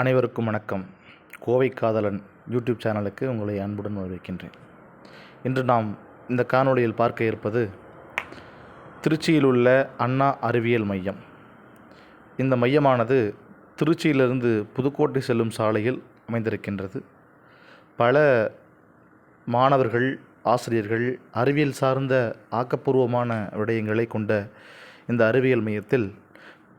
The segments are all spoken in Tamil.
அனைவருக்கும் வணக்கம். கோவை காதலன் யூடியூப் சேனலுக்கு உங்களை அன்புடன் வரவேற்கின்றேன். இன்று நாம் இந்த காணொளியில் பார்க்க இருப்பது திருச்சியில் உள்ள அண்ணா அறிவியல் மையம். இந்த மையமானது திருச்சியிலிருந்து புதுக்கோட்டை செல்லும் சாலையில் அமைந்திருக்கின்றது. பல மாணவர்கள் ஆசிரியர்கள் அறிவியல் சார்ந்த ஆக்கப்பூர்வமான விடயங்களை கொண்ட இந்த அறிவியல் மையத்தில்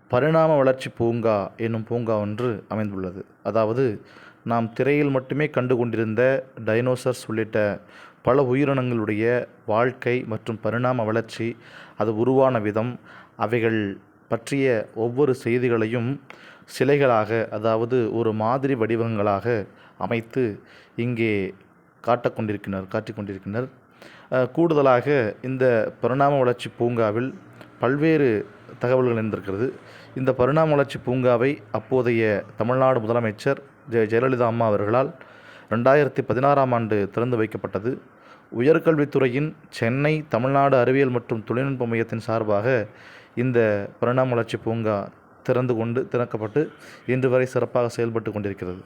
பரிணாம வளர்ச்சி பூங்கா என்னும் பூங்கா ஒன்று அமைந்துள்ளது. அதாவது நாம் திரையில் மட்டுமே கண்டு கொண்டிருந்த டைனோசர்ஸ் உள்ளிட்ட பல உயிரினங்களுடைய வாழ்க்கை மற்றும் பரிணாம வளர்ச்சி அது உருவான விதம் அவைகள் பற்றிய ஒவ்வொரு செய்திகளையும் சிலைகளாக அதாவது ஒரு மாதிரி வடிவங்களாக அமைத்து இங்கே காட்டக் காட்டிக்கொண்டிருக்கின்றனர் கூடுதலாக இந்த பரிணாம வளர்ச்சி பூங்காவில் பல்வேறு தகவல்கள் இருந்திருக்கிறது இந்த பரிணாம வளர்ச்சி பூங்காவை அப்போதைய தமிழ்நாடு முதலமைச்சர் ஜெ ஜெயலலிதா அம்மா அவர்களால் ரெண்டாயிரத்தி பதினாறாம் ஆண்டு திறந்து வைக்கப்பட்டது. உயர்கல்வித்துறையின் சென்னை தமிழ்நாடு அறிவியல் மற்றும் தொழில்நுட்ப மையத்தின் சார்பாக இந்த பரிணாம வளர்ச்சி பூங்கா திறந்து கொண்டு திறக்கப்பட்டு இன்று வரை சிறப்பாக செயல்பட்டு கொண்டிருக்கிறது.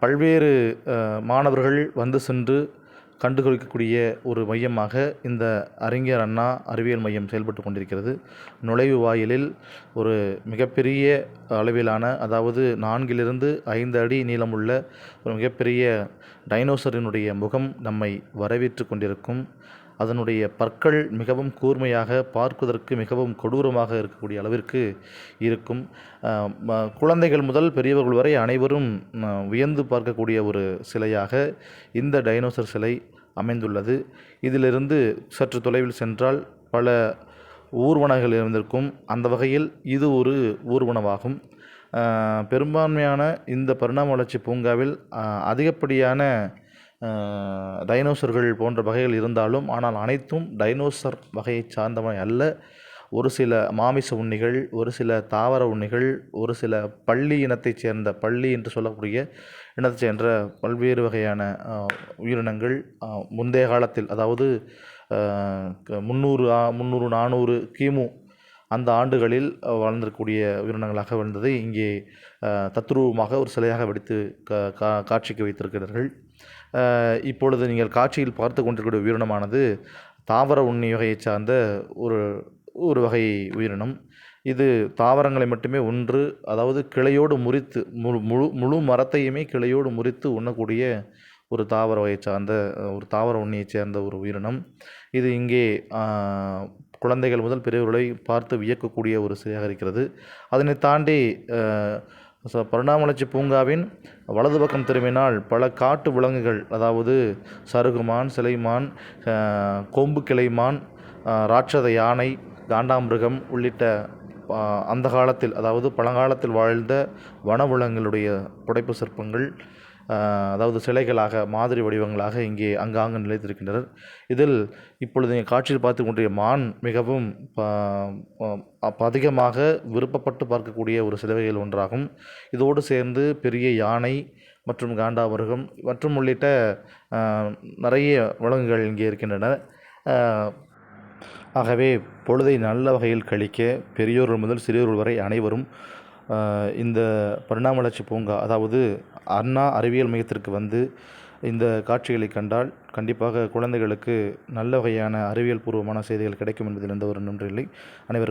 பல்வேறு மாணவர்கள் வந்து சென்று கண்டுகளிக்கக்கூடிய ஒரு மையமாக இந்த அறிஞர் அண்ணா அறிவியல் மையம் செயல்பட்டு கொண்டிருக்கிறது. நுழைவு வாயிலில் ஒரு மிகப்பெரிய அளவிலான அதாவது நான்கிலிருந்து ஐந்து அடி நீளமுள்ள ஒரு மிகப்பெரிய டைனோசரினுடைய முகம் நம்மை வரவேற்று கொண்டிருக்கும் அதனுடைய பற்கள் மிகவும் கூர்மையாக பார்ப்பதற்கு மிகவும் கொடூரமாக இருக்கக்கூடிய அளவிற்கு இருக்கும். குழந்தைகள் முதல் பெரியவர்கள் வரை அனைவரும் வியந்து பார்க்கக்கூடிய ஒரு சிலையாக இந்த டைனோசர் சிலை அமைந்துள்ளது. இதிலிருந்து சற்று தொலைவில் சென்றால் பல ஊர்வனங்கள் இருந்திருக்கும். அந்த வகையில் இது ஒரு ஊர்வனமாகும். பெரும்பான்மையான இந்த பரிணாம வளர்ச்சி பூங்காவில் அதிகப்படியான டைனோசர்கள் போன்ற வகைகள் இருந்தாலும் ஆனால் அனைத்தும் டைனோசர் வகையை சார்ந்தவை அல்ல. ஒரு சில மாமிச உண்ணிகள் ஒரு சில தாவர உண்ணிகள் ஒரு சில பள்ளி இனத்தைச் சேர்ந்த பள்ளி என்று சொல்லக்கூடிய இனத்தைச் சேர்ந்த பல்வேறு வகையான உயிரினங்கள் முந்தைய காலத்தில் அதாவது க- முந்நூறு முந்நூறு நானூறு கிமு அந்த ஆண்டுகளில் வாழ்ந்திருக்கக்கூடிய உயிரினங்களாக வாழ்ந்ததை இங்கே தத்ரூபமாக ஒரு சிலையாக வெடித்து கா- கா- காட்சிக்கு வைத்திருக்கிறார்கள். இப்பொழுது நீங்கள் காட்சியில் பார்த்து கொண்டிருக்கிற உயிரினமானது தாவர உண்ணி வகையைச் சார்ந்த ஒரு ஒரு வகை உயிரினம். இது தாவரங்களை மட்டுமே ஒன்று அதாவது கிளையோடு முறித்து முழு முழு முழு மரத்தையுமே கிளையோடு முறித்து உண்ணக்கூடிய ஒரு தாவர வகையைச் சார்ந்த ஒரு தாவர உண்ணியைச் சேர்ந்த ஒரு உயிரினம். இது இங்கே குழந்தைகள் முதல் பெரியவர்களை பார்த்து வியக்கக்கூடிய ஒரு சிலையாக இருக்கிறது. அதனை தாண்டி பருணாமலைச்சி பூங்காவின் வலது பக்கம் திரும்பினால் பல காட்டு விலங்குகள் அதாவது சருகுமான் சிலைமான் கொம்பு கிளைமான் ராட்சத யானை காண்டாமிருகம் உள்ளிட்ட அந்த காலத்தில் அதாவது பழங்காலத்தில் வாழ்ந்த வனவிலங்குகளுடைய புடைப்பு சிற்பங்கள் அதாவது சிலைகளாக மாதிரி வடிவங்களாக இங்கே அங்காங்கு நிலைத்திருக்கின்றனர். இதில் இப்பொழுது நீங்கள் காட்சியில் பார்த்து கொண்டிருக்கிற மான் மிகவும் அதிகமாக விருப்பப்பட்டு பார்க்கக்கூடிய ஒரு சிலுவைகள் ஒன்றாகும். இதோடு சேர்ந்து பெரிய யானை மற்றும் காண்டாமிருகம் மற்றும் உள்ளிட்ட நிறைய விலங்குகள் இங்கே இருக்கின்றன. ஆகவே பொழுதை நல்ல வகையில் கழிக்க பெரியோர்கள் முதல் சிறியோர்கள் வரை அனைவரும் இந்த பரிணாம வளர்ச்சி பூங்கா அதாவது அண்ணா அறிவியல் மையத்திற்கு வந்து இந்த காட்சிகளை கண்டால் கண்டிப்பாக குழந்தைகளுக்கு நல்ல வகையான அறிவியல் பூர்வமான செய்திகள் கிடைக்கும் என்பதில் எந்த ஒரு நின்றில்லை அனைவரும்